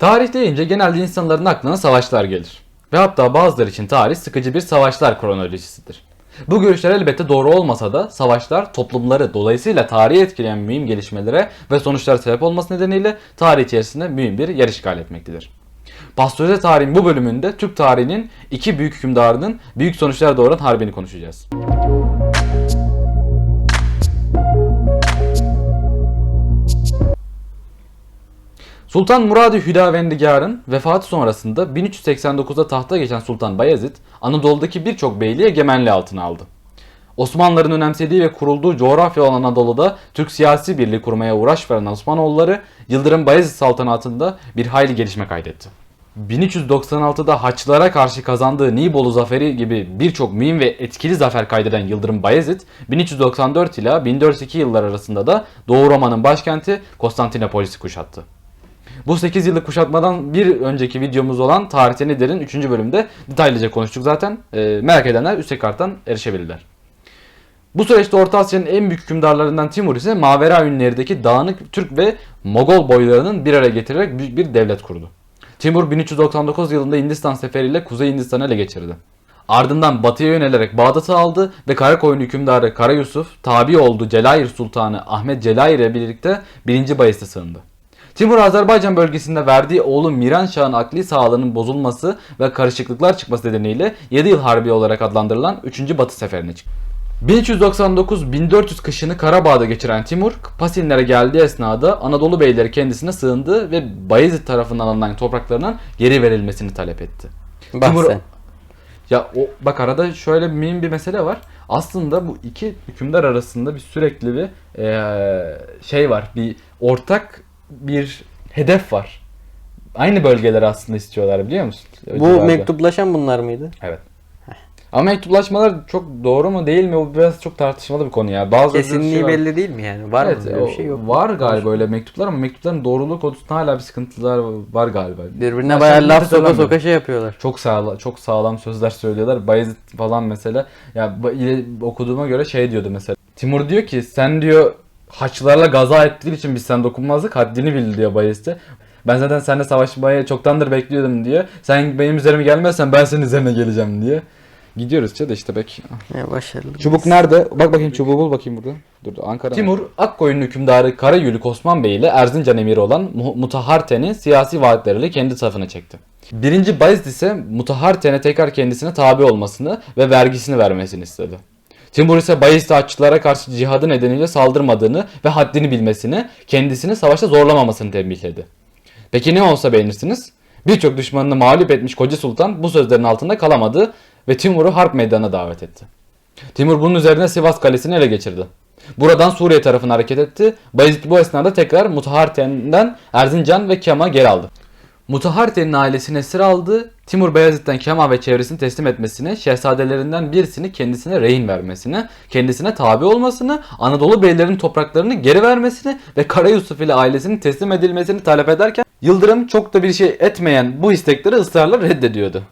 Tarih deyince genelde insanların aklına savaşlar gelir. Ve hatta bazıları için tarih sıkıcı bir savaşlar kronolojisidir. Bu görüşler elbette doğru olmasa da savaşlar toplumları dolayısıyla tarihi etkileyen mühim gelişmelere ve sonuçlara sebep olması nedeniyle tarih içerisinde mühim bir yer işgal etmektedir. Pastörize tarihin bu bölümünde Türk tarihinin iki büyük hükümdarının büyük sonuçlar doğuran harbini konuşacağız. Sultan Muradi Hüdavendigar'ın vefatı sonrasında 1389'da tahta geçen Sultan Bayezid, Anadolu'daki birçok beyliği egemenliği altına aldı. Osmanlıların önemsediği ve kurulduğu coğrafya olan Anadolu'da Türk siyasi birliği kurmaya uğraş veren Osmanoğulları, Yıldırım Bayezid saltanatında bir hayli gelişme kaydetti. 1396'da Haçlılara karşı kazandığı Nibolu zaferi gibi birçok mühim ve etkili zafer kaydeden Yıldırım Bayezid, 1394 ila 1402 yıllar arasında da Doğu Roma'nın başkenti Konstantinopolis'i kuşattı. Bu 8 yıllık kuşatmadan bir önceki videomuz olan Tarihte Nedir'in 3. bölümde detaylıca konuştuk zaten. Ee, merak edenler üstteki karttan erişebilirler. Bu süreçte Orta Asya'nın en büyük hükümdarlarından Timur ise Mavera ünlerdeki dağınık Türk ve Mogol boylarının bir araya getirerek büyük bir devlet kurdu. Timur 1399 yılında Hindistan seferiyle Kuzey Hindistan'ı ele geçirdi. Ardından batıya yönelerek Bağdat'ı aldı ve Karakoyun hükümdarı Kara Yusuf tabi olduğu Celayir Sultanı Ahmet Celayir ile birlikte 1. Bayezid'e sığındı. Timur Azerbaycan bölgesinde verdiği oğlu Miran Şah'ın akli sağlığının bozulması ve karışıklıklar çıkması nedeniyle 7 yıl harbi olarak adlandırılan 3. Batı seferine çıktı. 1399-1400 kışını Karabağ'da geçiren Timur, Pasinlere geldiği esnada Anadolu beyleri kendisine sığındı ve Bayezid tarafından alınan topraklarının geri verilmesini talep etti. Bak Timur-. Ya o bak arada şöyle mühim bir mesele var. Aslında bu iki hükümdar arasında bir sürekli bir eee, şey var. Bir ortak bir hedef var. Aynı bölgeleri aslında istiyorlar biliyor musun? Bu civarda. mektuplaşan bunlar mıydı? Evet. Ama mektuplaşmalar çok doğru mu değil mi? O biraz çok tartışmalı bir konu ya. Bazı Kesinliği şey var. belli değil mi yani? Var evet, mı? Böyle bir şey yok. Var galiba öyle mektuplar ama mektupların doğruluğu konusunda hala bir sıkıntılar var galiba. Birbirine Başka bayağı laf soka soka şey yapıyorlar. Çok sağlam, çok sağlam sözler söylüyorlar. Bayezid falan mesela ya okuduğuma göre şey diyordu mesela. Timur diyor ki sen diyor Haçlılarla gaza ettiğin için biz sen dokunmazdık haddini bil diyor Bayezid'e. Ben zaten seninle savaşmayı çoktandır bekliyordum diyor. Sen benim üzerime gelmezsen ben senin üzerine geleceğim diye. Gidiyoruz işte de işte bek. Ya başarılı. Çubuk nerede? Bak bakayım çubuğu bul bakayım burada. Dur Ankara. Timur Akkoyunlu hükümdarı Karayülük Osman Bey ile Erzincan emiri olan Mu- Mutaharten'i siyasi vaatleriyle kendi tarafına çekti. Birinci Bayezid ise Mutaharten'e tekrar kendisine tabi olmasını ve vergisini vermesini istedi. Timur ise Bayezid Haçlılara karşı cihadı nedeniyle saldırmadığını ve haddini bilmesini, kendisini savaşta zorlamamasını tembihledi. Peki ne olsa beğenirsiniz? Birçok düşmanını mağlup etmiş Koca Sultan bu sözlerin altında kalamadı ve Timur'u harp meydanına davet etti. Timur bunun üzerine Sivas Kalesi'ni ele geçirdi. Buradan Suriye tarafına hareket etti. Bayezid bu esnada tekrar Mutaharten'den Erzincan ve Kem'a geri aldı. Mutaharten'in ailesini esir aldı. Timur Beyazıt'tan Kema ve çevresini teslim etmesini, şehzadelerinden birisini kendisine rehin vermesini, kendisine tabi olmasını, Anadolu beylerinin topraklarını geri vermesini ve Kara Yusuf ile ailesinin teslim edilmesini talep ederken Yıldırım çok da bir şey etmeyen bu istekleri ısrarla reddediyordu.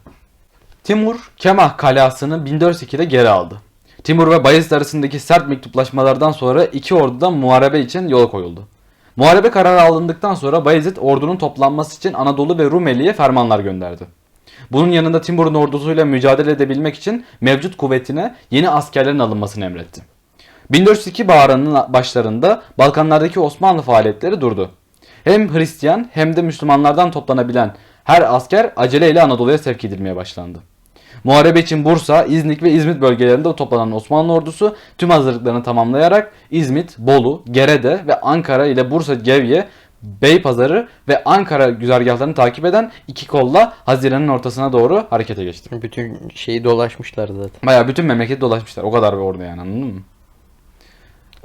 Timur, Kemah kalasını 1402'de geri aldı. Timur ve Bayezid arasındaki sert mektuplaşmalardan sonra iki ordudan muharebe için yola koyuldu. Muharebe kararı alındıktan sonra Bayezid ordunun toplanması için Anadolu ve Rumeli'ye fermanlar gönderdi. Bunun yanında Timur'un ordusuyla mücadele edebilmek için mevcut kuvvetine yeni askerlerin alınmasını emretti. 1402 baharının başlarında Balkanlardaki Osmanlı faaliyetleri durdu. Hem Hristiyan hem de Müslümanlardan toplanabilen her asker aceleyle Anadolu'ya sevk edilmeye başlandı. Muharebe için Bursa, İznik ve İzmit bölgelerinde toplanan Osmanlı ordusu tüm hazırlıklarını tamamlayarak İzmit, Bolu, Gerede ve Ankara ile Bursa, Gevye, Beypazarı ve Ankara güzergahlarını takip eden iki kolla Haziran'ın ortasına doğru harekete geçti. Bütün şeyi dolaşmışlar zaten. Baya bütün memleketi dolaşmışlar. O kadar bir ordu yani anladın mı?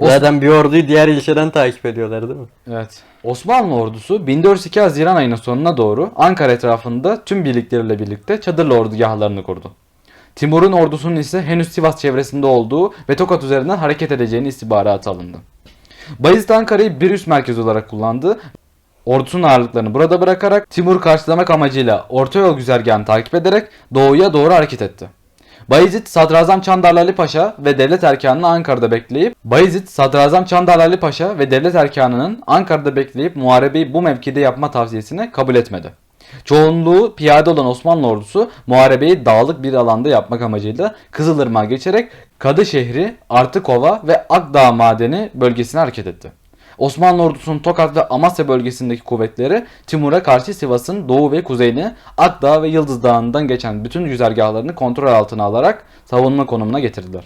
Zaten bir orduyu diğer ilçeden takip ediyorlar değil mi? Evet. Osmanlı ordusu 1402 Haziran ayının sonuna doğru Ankara etrafında tüm birlikleriyle birlikte çadırlı ordugahlarını kurdu. Timur'un ordusunun ise henüz Sivas çevresinde olduğu ve Tokat üzerinden hareket edeceğini istihbaratı alındı. Bayezid Ankara'yı bir üst merkez olarak kullandı. Ordusunun ağırlıklarını burada bırakarak Timur'u karşılamak amacıyla orta yol güzergahını takip ederek doğuya doğru hareket etti. Bayezid Sadrazam Çandarlı Paşa ve devlet erkanını Ankara'da bekleyip Bayezid Sadrazam Çandarlı Paşa ve devlet erkanının Ankara'da bekleyip muharebeyi bu mevkide yapma tavsiyesini kabul etmedi. Çoğunluğu piyade olan Osmanlı ordusu muharebeyi dağlık bir alanda yapmak amacıyla Kızılırmak'a geçerek Kadışehri, Artıkova ve Akdağ Madeni bölgesine hareket etti. Osmanlı ordusunun Tokat ve Amasya bölgesindeki kuvvetleri Timur'a karşı Sivas'ın doğu ve kuzeyini Akdağ ve Yıldız Dağı'ndan geçen bütün güzergahlarını kontrol altına alarak savunma konumuna getirdiler.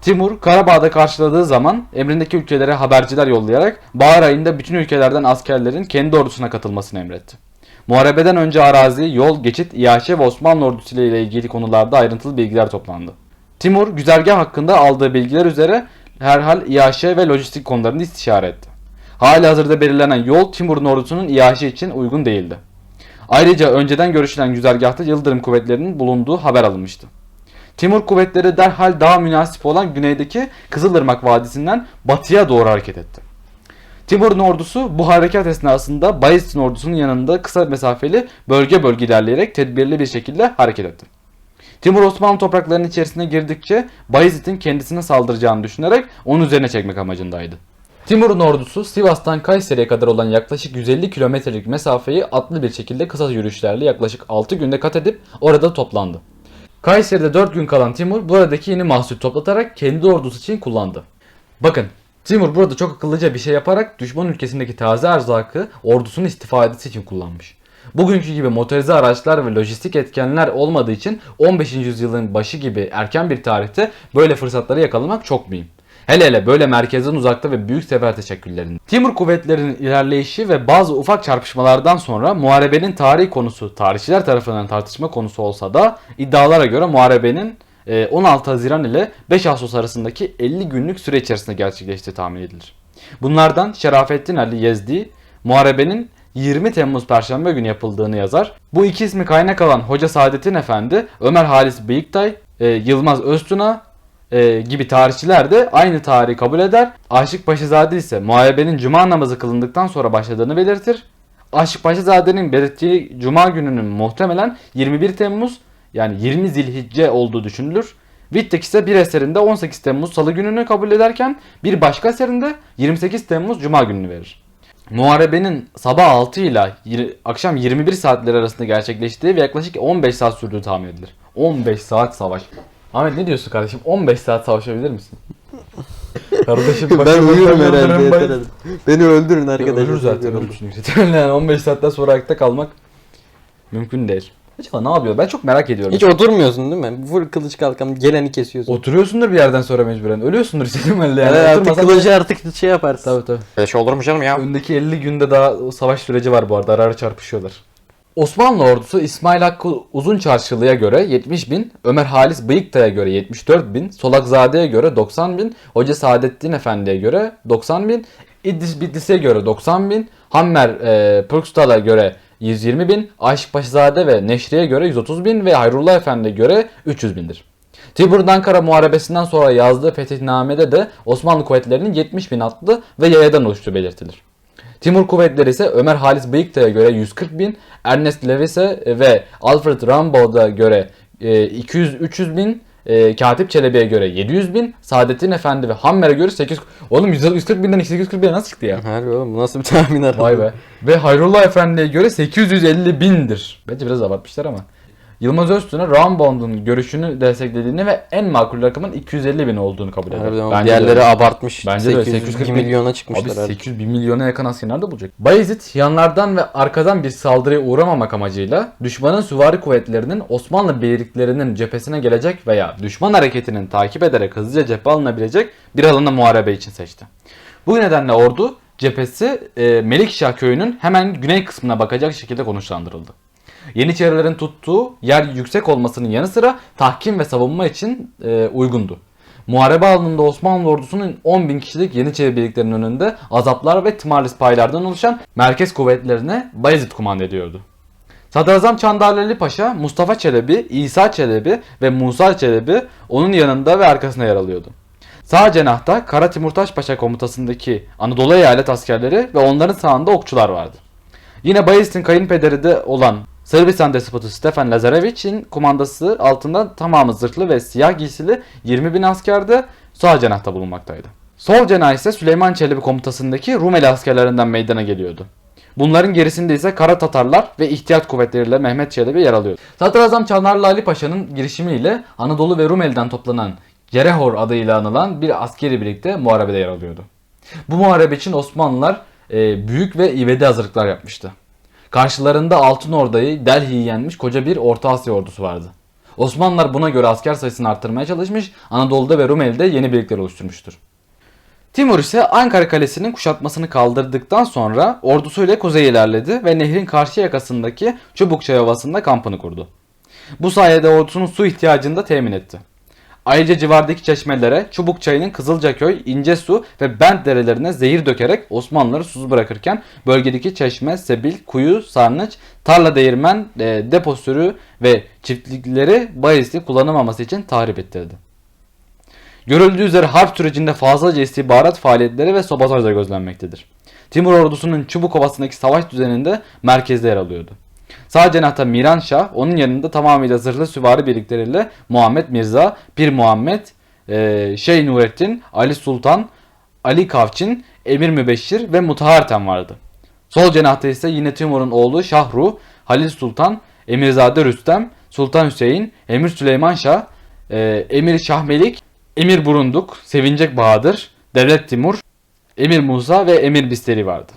Timur Karabağ'da karşıladığı zaman emrindeki ülkelere haberciler yollayarak bahar ayında bütün ülkelerden askerlerin kendi ordusuna katılmasını emretti. Muharebeden önce arazi, yol, geçit, iaşe ve Osmanlı ordusu ile ilgili konularda ayrıntılı bilgiler toplandı. Timur güzergah hakkında aldığı bilgiler üzere herhal iaşe ve lojistik konularını istişare etti. Hali hazırda belirlenen yol Timur'un ordusunun iaşe için uygun değildi. Ayrıca önceden görüşülen güzergahta Yıldırım kuvvetlerinin bulunduğu haber alınmıştı. Timur kuvvetleri derhal daha münasip olan güneydeki Kızılırmak Vadisi'nden batıya doğru hareket etti. Timur'un ordusu bu harekat esnasında Bayezid'in ordusunun yanında kısa mesafeli bölge bölge ilerleyerek tedbirli bir şekilde hareket etti. Timur Osmanlı topraklarının içerisine girdikçe Bayezid'in kendisine saldıracağını düşünerek onun üzerine çekmek amacındaydı. Timur'un ordusu Sivas'tan Kayseri'ye kadar olan yaklaşık 150 kilometrelik mesafeyi atlı bir şekilde kısa yürüyüşlerle yaklaşık 6 günde kat edip orada toplandı. Kayseri'de 4 gün kalan Timur buradaki yeni mahsul toplatarak kendi ordusu için kullandı. Bakın Timur burada çok akıllıca bir şey yaparak düşman ülkesindeki taze erzakı ordusunun istifadesi için kullanmış. Bugünkü gibi motorize araçlar ve lojistik etkenler olmadığı için 15. yüzyılın başı gibi erken bir tarihte böyle fırsatları yakalamak çok mühim. Hele hele böyle merkezden uzakta ve büyük sefer teşekküllerinde. Timur kuvvetlerinin ilerleyişi ve bazı ufak çarpışmalardan sonra muharebenin tarihi konusu tarihçiler tarafından tartışma konusu olsa da iddialara göre muharebenin e, 16 Haziran ile 5 Ağustos arasındaki 50 günlük süre içerisinde gerçekleştiği tahmin edilir. Bunlardan Şerafettin Ali Yezdi muharebenin 20 Temmuz Perşembe günü yapıldığını yazar. Bu iki ismi kaynak alan Hoca Saadettin Efendi, Ömer Halis Bıyıktay, e, Yılmaz Öztuna e, gibi tarihçiler de aynı tarihi kabul eder. Aşık Paşazade ise muharebenin cuma namazı kılındıktan sonra başladığını belirtir. Aşık Paşazade'nin belirttiği cuma gününün muhtemelen 21 Temmuz yani 20 Zilhicce olduğu düşünülür. Wittek ise bir eserinde 18 Temmuz Salı gününü kabul ederken bir başka eserinde 28 Temmuz Cuma gününü verir. Muharebenin sabah 6 ile akşam 21 saatleri arasında gerçekleştiği ve yaklaşık 15 saat sürdüğü tahmin edilir. 15 saat savaş. Ahmet ne diyorsun kardeşim? 15 saat savaşabilir misin? kardeşim ben uyurum herhalde yeter hadi. Beni öldürün Ya arkadaşlar. Ölür zaten ölürsün yani 15 saatten sonra ayakta kalmak mümkün değil. Acaba ne yapıyor? Ben çok merak ediyorum. Hiç oturmuyorsun değil mi? Vur kılıç kalkan geleni kesiyorsun. Oturuyorsundur bir yerden sonra mecburen. Ölüyorsundur senin elde yani. Yani artık kılıcı artık şey yaparsın. Tabii tabii. Böyle şey olur mu canım ya? Öndeki 50 günde daha savaş süreci var bu arada. Ara ara çarpışıyorlar. Osmanlı ordusu İsmail Hakkı Uzun Çarşılı'ya göre 70 bin, Ömer Halis Bıyıktay'a göre 74 bin, Solakzade'ye göre 90 bin, Hoca Saadettin Efendi'ye göre 90 bin, İdris Bitlis'e göre 90 bin, Hammer e, Pürkstal'a göre 120 bin, Aşık Paşazade ve Neşri'ye göre 130 bin ve Hayrullah Efendi'ye göre 300 bindir. Tibur'un Ankara Muharebesi'nden sonra yazdığı fethihnamede de Osmanlı kuvvetlerinin 70 bin atlı ve yayadan oluştuğu belirtilir. Timur kuvvetleri ise Ömer Halis Bıyıktay'a göre 140 bin, Ernest Levis'e ve Alfred Rambaud'a göre e, 200-300 bin, e, Katip Çelebi'ye göre 700 bin, Saadettin Efendi ve Hammer'e göre 800... Oğlum 140 binden 840 bine nasıl çıktı ya? Harbi oğlum bu nasıl bir tahmin aradı? Vay be. Ve Hayrullah Efendi'ye göre 850 bindir. Bence biraz abartmışlar ama. Yılmaz Öztürk'e Rambond'un görüşünü desteklediğini ve en makul rakamın 250 bin olduğunu kabul eder. Harbiden Bence de diğerleri öyle. abartmış. Bence de öyle. 800 840 milyona çıkmışlar. abi. 800 1 milyona yakın asker nerede bulacak? Bayezid yanlardan ve arkadan bir saldırıya uğramamak amacıyla düşmanın süvari kuvvetlerinin Osmanlı birliklerinin cephesine gelecek veya düşman hareketinin takip ederek hızlıca cephe alınabilecek bir alana muharebe için seçti. Bu nedenle ordu cephesi e, Melikşah köyünün hemen güney kısmına bakacak şekilde konuşlandırıldı. Yeniçerilerin tuttuğu yer yüksek olmasının yanı sıra tahkim ve savunma için e, uygundu. Muharebe alanında Osmanlı ordusunun 10 bin kişilik Yeniçeri birliklerinin önünde azaplar ve tımarlı paylardan oluşan merkez kuvvetlerine Bayezid kumanda ediyordu. Sadrazam Çandarlıeli Paşa, Mustafa Çelebi, İsa Çelebi ve Musa Çelebi onun yanında ve arkasında yer alıyordu. Sağ cenahta Kara Timurtaş Paşa komutasındaki Anadolu eyalet askerleri ve onların sağında okçular vardı. Yine Bayezid'in kayınpederi de olan Sırbistan despotu Stefan Lazarevich'in kumandası altında tamamı zırhlı ve siyah giysili 20 bin asker de sağ cenahta bulunmaktaydı. Sol cenah ise Süleyman Çelebi komutasındaki Rumeli askerlerinden meydana geliyordu. Bunların gerisinde ise Kara Tatarlar ve ihtiyat kuvvetleriyle Mehmet Çelebi yer alıyordu. Sadrazam Çanarlı Ali Paşa'nın girişimiyle Anadolu ve Rumeli'den toplanan Cerehor adıyla anılan bir askeri birlikte muharebede yer alıyordu. Bu muharebe için Osmanlılar e, büyük ve ivedi hazırlıklar yapmıştı. Karşılarında Altın Orda'yı Delhi'yi yenmiş koca bir Orta Asya ordusu vardı. Osmanlılar buna göre asker sayısını arttırmaya çalışmış, Anadolu'da ve Rumeli'de yeni birlikler oluşturmuştur. Timur ise Ankara Kalesi'nin kuşatmasını kaldırdıktan sonra ordusuyla kuzeye ilerledi ve nehrin karşı yakasındaki Çubukçay Ovası'nda kampını kurdu. Bu sayede ordusunun su ihtiyacını da temin etti. Ayrıca civardaki çeşmelere Çubukçay'ın Kızılcaköy, İncesu ve Bent derelerine zehir dökerek Osmanlıları susuz bırakırken bölgedeki çeşme, sebil, kuyu, sarnıç, tarla değirmen, e, depo sürü ve çiftlikleri Bayezid'i kullanamaması için tahrip ettirdi. Görüldüğü üzere harp sürecinde fazlaca istihbarat faaliyetleri ve sabotajlar gözlenmektedir. Timur ordusunun Çubuk Ovası'ndaki savaş düzeninde merkezde yer alıyordu. Sağ cenahta Miran Şah, onun yanında tamamıyla zırhlı süvari birlikleriyle Muhammed Mirza, Pir Muhammed, e, Şeyh Nurettin, Ali Sultan, Ali Kavçin, Emir Mübeşşir ve Mutahartem vardı. Sol cenahta ise yine Timur'un oğlu Şahru, Halil Sultan, Emirzade Rüstem, Sultan Hüseyin, Emir Süleyman Şah, e, Emir Şahmelik, Emir Burunduk, Sevincek Bahadır, Devlet Timur, Emir Musa ve Emir Bisteri vardı.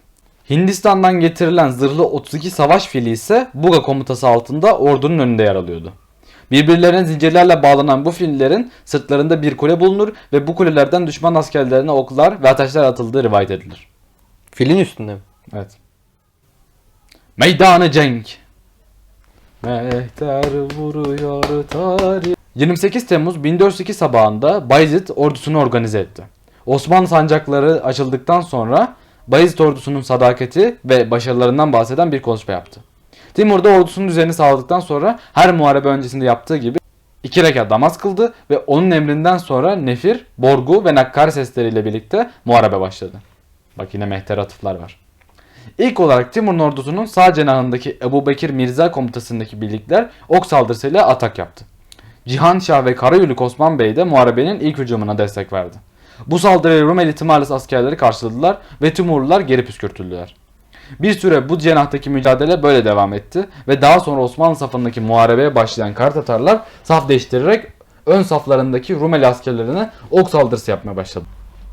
Hindistan'dan getirilen zırhlı 32 savaş fili ise Buga komutası altında ordunun önünde yer alıyordu. Birbirlerine zincirlerle bağlanan bu fillerin sırtlarında bir kule bulunur ve bu kulelerden düşman askerlerine oklar ve ateşler atıldığı rivayet edilir. Filin üstünde mi? Evet. Meydanı cenk. Mehter vuruyor tarih. 28 Temmuz 1402 sabahında Bayezid ordusunu organize etti. Osmanlı sancakları açıldıktan sonra Bayezid ordusunun sadakati ve başarılarından bahseden bir konuşma yaptı. Timur da ordusunun düzenini sağladıktan sonra her muharebe öncesinde yaptığı gibi iki rekat namaz kıldı ve onun emrinden sonra nefir, borgu ve nakkar sesleriyle birlikte muharebe başladı. Bak yine mehter atıflar var. İlk olarak Timur'un ordusunun sağ cenahındaki Ebu Bekir Mirza komutasındaki birlikler ok saldırısıyla atak yaptı. Cihan Şah ve Karayülük Osman Bey de muharebenin ilk hücumuna destek verdi. Bu saldırıyı Rumeli Timarlis askerleri karşıladılar ve Timurlular geri püskürtüldüler. Bir süre bu cenahtaki mücadele böyle devam etti ve daha sonra Osmanlı safındaki muharebeye başlayan Kartatarlar saf değiştirerek ön saflarındaki Rumeli askerlerine ok saldırısı yapmaya başladı.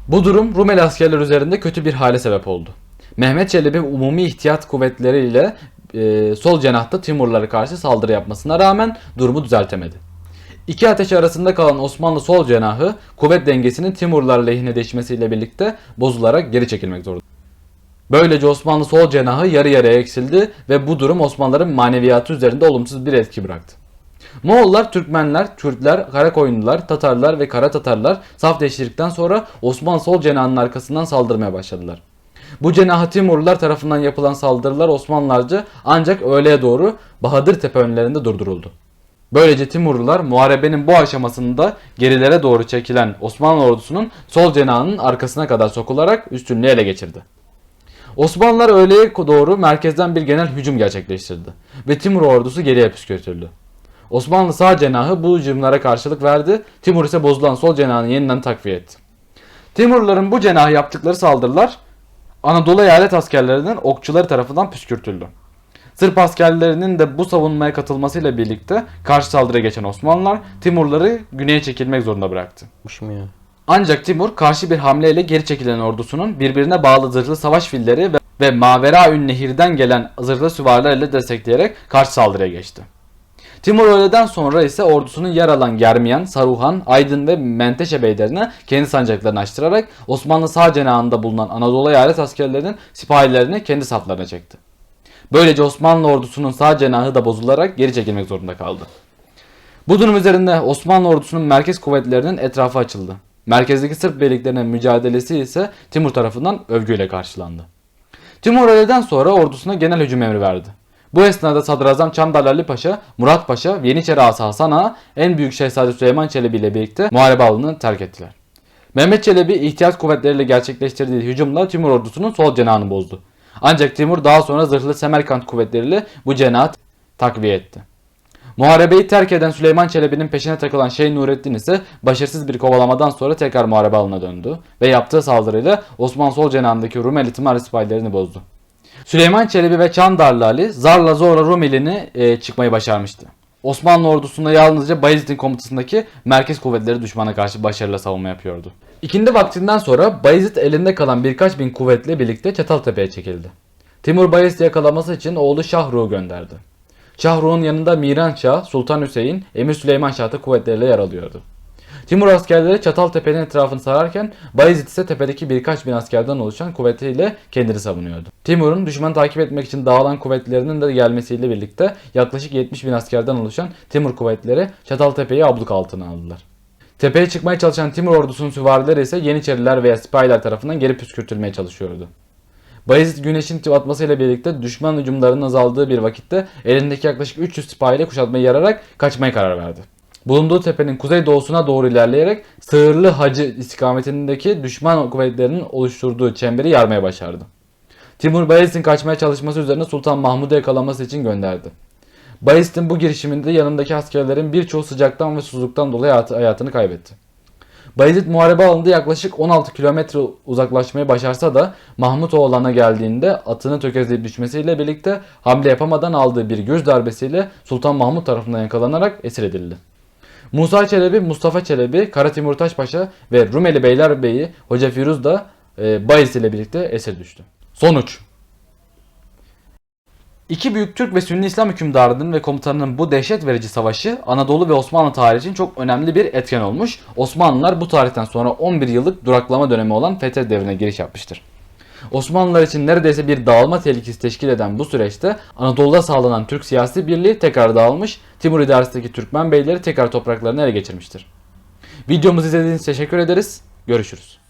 Bu durum Rumeli askerler üzerinde kötü bir hale sebep oldu. Mehmet Çelebi umumi ihtiyat kuvvetleriyle e, sol cenahta Timurlara karşı saldırı yapmasına rağmen durumu düzeltemedi. İki ateş arasında kalan Osmanlı sol cenahı kuvvet dengesinin Timurlar lehine değişmesiyle birlikte bozularak geri çekilmek zorunda. Böylece Osmanlı sol cenahı yarı yarıya eksildi ve bu durum Osmanlıların maneviyatı üzerinde olumsuz bir etki bıraktı. Moğollar, Türkmenler, Türkler, Karakoyunlular, Tatarlar ve Kara Tatarlar saf değiştirdikten sonra Osmanlı sol cenahının arkasından saldırmaya başladılar. Bu cenaha Timurlular tarafından yapılan saldırılar Osmanlılarca ancak öğleye doğru Bahadır Tepe önlerinde durduruldu. Böylece Timurlular muharebenin bu aşamasında gerilere doğru çekilen Osmanlı ordusunun sol cenahının arkasına kadar sokularak üstünlüğü ele geçirdi. Osmanlılar öğleye doğru merkezden bir genel hücum gerçekleştirdi ve Timur ordusu geriye püskürtüldü. Osmanlı sağ cenahı bu hücumlara karşılık verdi, Timur ise bozulan sol cenahını yeniden takviye etti. Timurluların bu cenahı yaptıkları saldırılar Anadolu eyalet askerlerinin okçuları tarafından püskürtüldü. Sırp askerlerinin de bu savunmaya katılmasıyla birlikte karşı saldırıya geçen Osmanlılar Timurları güneye çekilmek zorunda bıraktı. Ya. Ancak Timur karşı bir hamleyle geri çekilen ordusunun birbirine bağlı zırhlı savaş filleri ve, ve Maveraün nehirden gelen zırhlı süvarilerle destekleyerek karşı saldırıya geçti. Timur öğleden sonra ise ordusunun yer alan Germiyan, Saruhan, Aydın ve Menteşe beylerine kendi sancaklarını açtırarak Osmanlı sağ cenahında bulunan Anadolu eyalet askerlerinin sipahilerini kendi saflarına çekti. Böylece Osmanlı ordusunun sağ cenahı da bozularak geri çekilmek zorunda kaldı. Bu durum üzerinde Osmanlı ordusunun merkez kuvvetlerinin etrafı açıldı. Merkezdeki Sırp birliklerinin mücadelesi ise Timur tarafından övgüyle karşılandı. Timur öğleden sonra ordusuna genel hücum emri verdi. Bu esnada Sadrazam Çandar Ali Paşa, Murat Paşa, Yeniçeri Ağası Hasan Ağa, en büyük Şehzade Süleyman Çelebi ile birlikte muharebe alanını terk ettiler. Mehmet Çelebi ihtiyat kuvvetleriyle gerçekleştirdiği hücumla Timur ordusunun sol cenahını bozdu. Ancak Timur daha sonra zırhlı Semerkant kuvvetleriyle bu cenahı takviye etti. Muharebeyi terk eden Süleyman Çelebi'nin peşine takılan Şeyh Nurettin ise başarısız bir kovalamadan sonra tekrar muharebe alanına döndü ve yaptığı saldırıyla Osman Sol cenahındaki Rumeli Tımar sipahilerini bozdu. Süleyman Çelebi ve Çandarlı Ali zarla zorla Rumeli'ni e, çıkmayı başarmıştı. Osmanlı ordusunda yalnızca Bayezid'in komutasındaki merkez kuvvetleri düşmana karşı başarıyla savunma yapıyordu. İkindi vaktinden sonra Bayezid elinde kalan birkaç bin kuvvetle birlikte Çataltepe'ye çekildi. Timur Bayezid'i yakalaması için oğlu Şahruğ'u gönderdi. Şahruğ'un yanında Miran Şah, Sultan Hüseyin, Emir Süleyman Şah da kuvvetleriyle yer alıyordu. Timur askerleri Çataltepe'nin etrafını sararken Bayezid ise tepedeki birkaç bin askerden oluşan kuvvetiyle kendini savunuyordu. Timur'un düşmanı takip etmek için dağılan kuvvetlerinin de gelmesiyle birlikte yaklaşık 70 bin askerden oluşan Timur kuvvetleri Çataltepe'yi abluk altına aldılar. Tepeye çıkmaya çalışan Timur ordusunun süvarileri ise Yeniçeriler veya sipahiler tarafından geri püskürtülmeye çalışıyordu. Bayezid güneşin batmasıyla birlikte düşman hücumlarının azaldığı bir vakitte elindeki yaklaşık 300 sipahiyle kuşatmayı yararak kaçmaya karar verdi. Bulunduğu tepenin kuzey doğusuna doğru ilerleyerek Sığırlı Hacı istikametindeki düşman kuvvetlerinin oluşturduğu çemberi yarmaya başardı. Timur Bayezid'in kaçmaya çalışması üzerine Sultan Mahmud'u yakalaması için gönderdi. Bayezid'in bu girişiminde yanındaki askerlerin birçoğu sıcaktan ve susuzluktan dolayı hayatı- hayatını kaybetti. Bayezid muharebe alanında yaklaşık 16 kilometre uzaklaşmayı başarsa da Mahmut Oğlan'a geldiğinde atını tökezleyip düşmesiyle birlikte hamle yapamadan aldığı bir göz darbesiyle Sultan Mahmut tarafından yakalanarak esir edildi. Musa Çelebi, Mustafa Çelebi, Kara Timur Taşpaşa ve Rumeli Beylerbeyi Hoca Firuz da e, Bayezid ile birlikte esir düştü. Sonuç İki büyük Türk ve Sünni İslam hükümdarının ve komutanının bu dehşet verici savaşı Anadolu ve Osmanlı tarihi için çok önemli bir etken olmuş. Osmanlılar bu tarihten sonra 11 yıllık duraklama dönemi olan fetih devrine giriş yapmıştır. Osmanlılar için neredeyse bir dağılma tehlikesi teşkil eden bu süreçte Anadolu'da sağlanan Türk siyasi birliği tekrar dağılmış, Timur idaresindeki Türkmen beyleri tekrar topraklarını ele geçirmiştir. Videomuzu izlediğiniz için teşekkür ederiz. Görüşürüz.